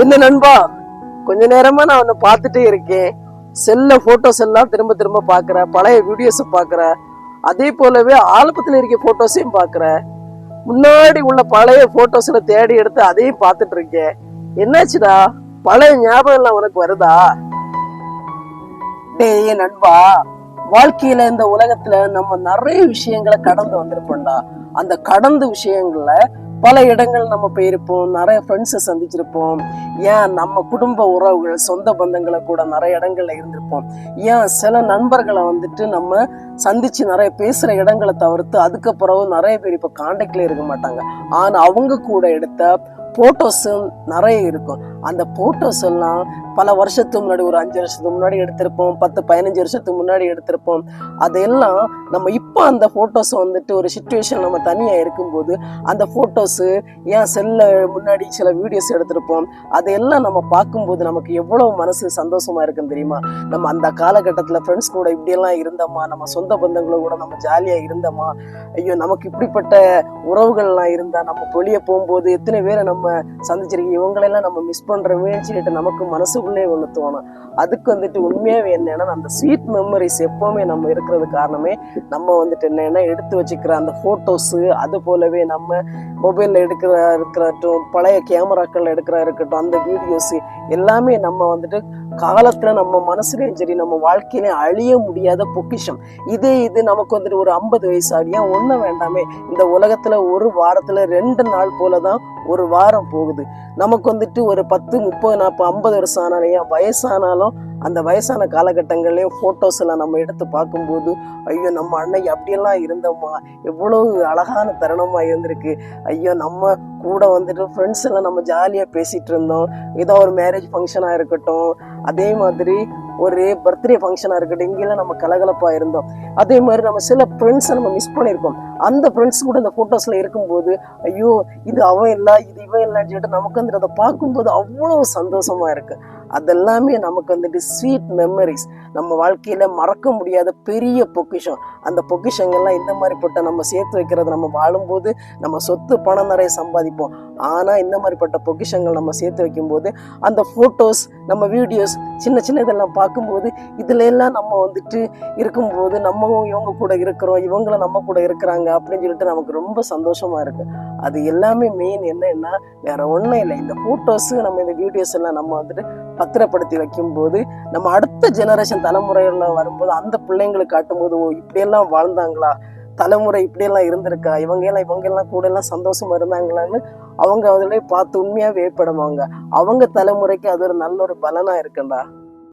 என்ன நண்பா? கொஞ்ச நேரமா நான் உன்னை பார்த்துட்டே இருக்கேன். செல்ல போட்டோஸ் எல்லாம் திரும்ப திரும்ப பாக்குற பழைய வீடியோஸ் பாக்குற அதே போலவே ஆல்பத்துல இருக்க போட்டோஸையும் பாக்குற முன்னாடி உள்ள பழைய போட்டோஸ்ல தேடி எடுத்து அதையும் பார்த்துட்டு இருக்கேன். என்னாச்சுடா? பழைய ஞாபகம் எல்லாம் உனக்கு வருதா? டேய் நண்பா? வாழ்க்கையில இந்த உலகத்துல நம்ம நிறைய விஷயங்களை கடந்து வந்திருப்போம்டா. அந்த கடந்த விஷயங்களை பல இடங்கள் நம்ம போயிருப்போம் நிறைய ஃப்ரெண்ட்ஸை சந்திச்சிருப்போம். ஏன் நம்ம குடும்ப உறவுகள் சொந்த பந்தங்களை கூட நிறைய இடங்கள்ல இருந்திருப்போம். ஏன் சில நண்பர்களை வந்துட்டு நம்ம சந்திச்சு நிறைய பேசுகிற இடங்களை தவிர்த்து அதுக்கப்புறம் நிறைய பேர் இப்போ காண்டாக்ட்ல இருக்க மாட்டாங்க. ஆனால் அவங்க கூட எடுத்த ஃபோட்டோஸும் நிறைய இருக்கும். அந்த ஃபோட்டோஸ் எல்லாம் பல வருஷத்துக்கு முன்னாடி ஒரு அஞ்சு வருஷத்துக்கு முன்னாடி எடுத்திருப்போம் பத்து பதினஞ்சு வருஷத்துக்கு முன்னாடி எடுத்திருப்போம். அதெல்லாம் நம்ம இப்போ அந்த ஃபோட்டோஸ் வந்துட்டு ஒரு சுச்சுவேஷன் நம்ம தனியாக இருக்கும்போது அந்த ஃபோட்டோஸு ஏன் செல்ல முன்னாடி சில வீடியோஸ் எடுத்திருப்போம் அதையெல்லாம் நம்ம பார்க்கும்போது நமக்கு எவ்வளோ மனசு சந்தோஷமாக இருக்குன்னு தெரியுமா? நம்ம அந்த காலகட்டத்தில் ஃப்ரெண்ட்ஸ் கூட இப்படியெல்லாம் இருந்தோமா? நம்ம சொந்த பந்தங்களோட கூட நம்ம ஜாலியாக இருந்தோமா? ஐயோ நமக்கு இப்படிப்பட்ட உறவுகள்லாம் இருந்தால் நம்ம வெளியே போகும்போது எத்தனை பேரை நம்ம நம்ம சந்திச்சிருக்கோம் இவங்களெல்லாம் நம்ம மிஸ் பண்ணுறோமே சொல்லிட்டு நமக்கு மனசுக்குள்ளே ஒன்று தோணும். அதுக்கு வந்துட்டு உண்மையாகவே என்னென்னா அந்த ஸ்வீட் மெமரிஸ் எப்போவுமே நம்ம இருக்கிறது காரணமே நம்ம வந்துட்டு என்னென்னா எடுத்து வச்சுக்கிற அந்த ஃபோட்டோஸு அது போலவே நம்ம மொபைலில் எடுக்கிற இருக்கிறட்டும் பழைய கேமராக்களில் எடுக்கிற இருக்கட்டும் அந்த வீடியோஸு எல்லாமே நம்ம வந்துட்டு காலத்தில் நம்ம மனசுலேயும் சரி நம்ம வாழ்க்கையிலையும் அழிய முடியாத பொக்கிஷம். இதே இது நமக்கு வந்துட்டு ஒரு ஐம்பது வயசு ஆடியா ஒன்றும் வேண்டாமே இந்த உலகத்தில் ஒரு வாரத்தில் ரெண்டு நாள் போலதான் ஒரு வாரம் போகுது. நமக்கு வந்துட்டு ஒரு பத்து முப்பது நாற்பது ஐம்பது வருஷம் ஆனாலையும் வயசானாலும் அந்த வயசான காலகட்டங்கள்லேயும் ஃபோட்டோஸ் எல்லாம் நம்ம எடுத்து பார்க்கும்போது ஐயோ நம்ம அன்னைக்கு அப்படியெல்லாம் இருந்தோமா? எவ்வளவு அழகான தருணமாக இருந்திருக்கு. ஐயோ நம்ம கூட வந்துட்டு ஃப்ரெண்ட்ஸ் எல்லாம் நம்ம ஜாலியாக பேசிகிட்டு இருந்தோம். ஏதோ ஒரு மேரேஜ் ஃபங்க்ஷனாக இருக்கட்டும். அதே மாதிரி ஒரு பர்த்டே ஃபங்க்ஷனாக இருக்கட்டும் இங்கெல்லாம் நம்ம கலகலப்பாக இருந்தோம். அதே மாதிரி நம்ம சில ஃப்ரெண்ட்ஸை நம்ம மிஸ் பண்ணியிருக்கோம். அந்த ஃப்ரெண்ட்ஸ் கூட இந்த ஃபோட்டோஸில் இருக்கும்போது ஐயோ இது அவன் இல்லை இது இவன் இல்லைன்னு சொல்லிட்டு நமக்கு வந்துட்டு அதை பார்க்கும்போது அவ்வளோ சந்தோஷமாக இருக்குது அதெல்லாமே நமக்கு வந்துட்டு ஸ்வீட் மெமரிஸ் நம்ம வாழ்க்கையில் மறக்க முடியாத பெரிய பொக்கிஷம். அந்த பொக்கிஷங்கள்லாம் இந்த மாதிரிப்பட்ட நம்ம சேர்த்து வைக்கிறது நம்ம வாழும்போது நம்ம சொத்து பணம் நிறைய சம்பாதிப்போம். ஆனால் இந்த மாதிரிப்பட்ட பொக்கிஷங்கள் நம்ம சேர்த்து வைக்கும்போது அந்த ஃபோட்டோஸ் நம்ம வீடியோஸ் சின்ன சின்ன இதெல்லாம் பார்க்கும்போது இதில் எல்லாம் நம்ம வந்துட்டு இருக்கும்போது நம்ம இவங்க கூட இருக்கிறோம் இவங்கள நம்ம கூட இருக்கிறாங்க அப்படின்னு சொல்லிட்டு நமக்கு ரொம்ப சந்தோஷமாக இருக்குது அது எல்லாமே மெயின் என்னன்னா வேற ஒன்றும் இல்லை. இந்த ஃபோட்டோஸு நம்ம இந்த வீடியோஸ் எல்லாம் நம்ம வந்துட்டு பத்திரப்படுத்தி வைக்கும்போது நம்ம அடுத்த ஜெனரேஷன் தலைமுறையில் வரும்போது அந்த பிள்ளைங்களுக்கு காட்டும்போது ஓ இப்படியெல்லாம் வாழ்ந்தாங்களா? தலைமுறை இப்படியெல்லாம் இருந்திருக்கா? இவங்க எல்லாம் இவங்க எல்லாம் கூட எல்லாம் சந்தோஷமா இருந்தாங்களான்னு அவங்க அதிலே பார்த்து உண்மையாகவே ஏற்படுவாங்க. அவங்க தலைமுறைக்கு அது ஒரு நல்ல ஒரு பலனாக இருக்குண்டா?